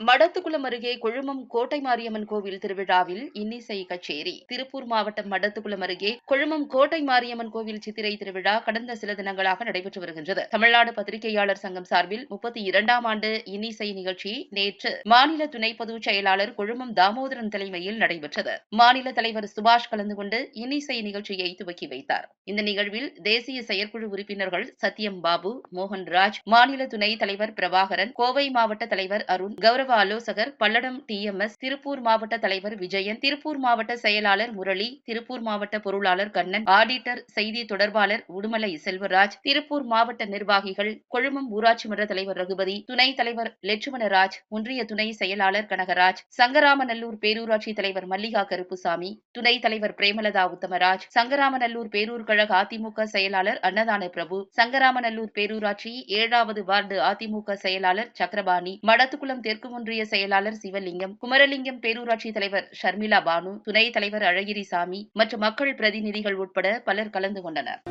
மடத்துக்குளம் அருகே கொழுமம் கோட்டை மாரியம்மன் கோவில் திருவிழாவில் இன்னிசை கச்சேரி. திருப்பூர் மாவட்டம் மடத்துக்குளம் அருகே கொழுமம் கோட்டை மாரியம்மன் கோவில் சித்திரை திருவிழா கடந்த சில தினங்களாக நடைபெற்று வருகின்றது. தமிழ்நாடு பத்திரிகையாளர் சங்கம் சார்பில் முப்பத்தி இரண்டாம் ஆண்டு இன்னிசை நிகழ்ச்சி நேற்று மாநில துணை பொதுச் செயலாளர் கொழுமம் தாமோதரன் தலைமையில் நடைபெற்றது. மாநில தலைவர் சுபாஷ் கலந்து கொண்டு இன்னிசை நிகழ்ச்சியை துவக்கி வைத்தார். இந்த நிகழ்வில் தேசிய செயற்குழு உறுப்பினர்கள் சத்யம் பாபு மோகன்ராஜ் மாநில துணைத் தலைவர் பிரபாகரன் கோவை மாவட்ட தலைவர் அருண் கௌரவ ஆலோசகர் பல்லடம் டிஎம்எஸ் திருப்பூர் மாவட்ட தலைவர் விஜயன் திருப்பூர் மாவட்ட செயலாளர் முரளி திருப்பூர் மாவட்ட பொருளாளர் கண்ணன் ஆடிட்டர் செய்தி தொடர்பாளர் உடுமலை செல்வராஜ் திருப்பூர் மாவட்ட நிர்வாகிகள் கொழுமம் ஊராட்சி மன்ற தலைவர் ரகுபதி துணைத் தலைவர் லட்சுமணராஜ் ஒன்றிய துணை செயலாளர் கனகராஜ் சங்கராமநல்லூர் பேரூராட்சி தலைவர் மல்லிகா கருப்புசாமி துணைத் தலைவர் பிரேமலதா உத்தமராஜ் சங்கராமநல்லூர் பேரூர் கழக அதிமுக செயலாளர் அன்னதான பிரபு சங்கராமநல்லூர் பேரூராட்சி ஏழாவது வார்டு அதிமுக செயலாளர் சக்கரபாணி மடத்துக்குளம் தெற்கு ஒன்றிய செயலாளர் சிவலிங்கம் குமரலிங்கம் பேரூராட்சி தலைவர் ஷர்மிளா பானு துணைத் தலைவர் அழகிரி சாமி மற்றும் மக்கள் பிரதிநிதிகள் உட்பட பலர் கலந்து கொண்டனர்.